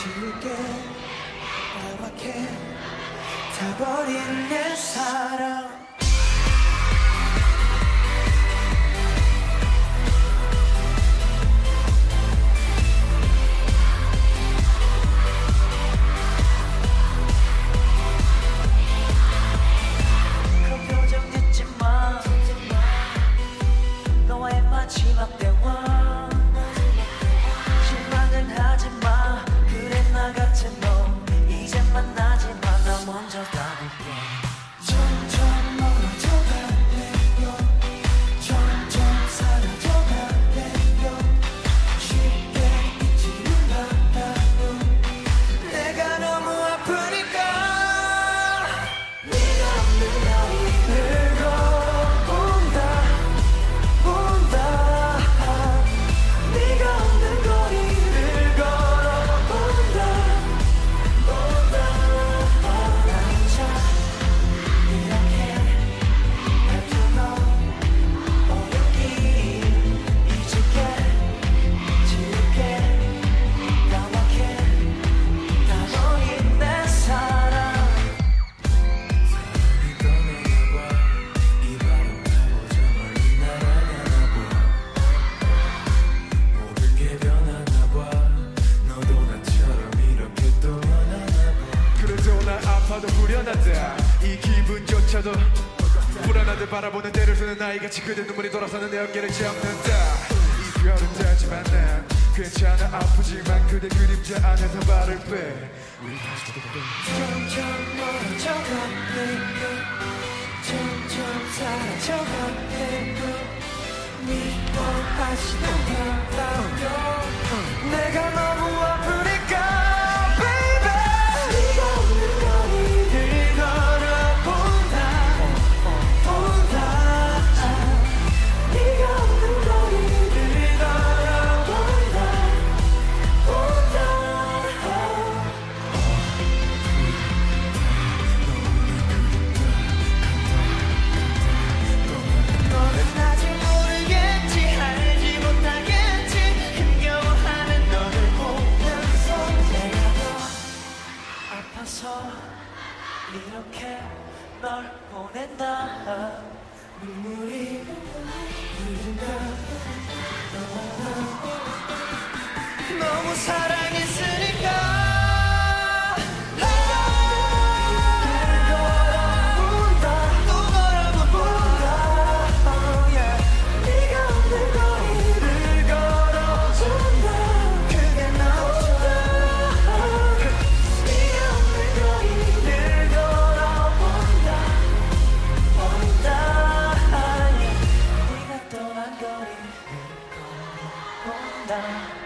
쉽게 허락해 타버린 내 사랑. 그쳐도 불안한데 바라보는 때를 쓰는 나이같이 그대 눈물이 돌아서는 내 어깨를 잡는다. 이별은 되지만 난 괜찮아 아프지만 그대 그림자 안에서 발을 빼. 우리 다시 돌아가 점점 멀어져가네. 점점 사라져가네. 미워하시던 이렇게 널 보낸다. 눈물이 흐른다 down.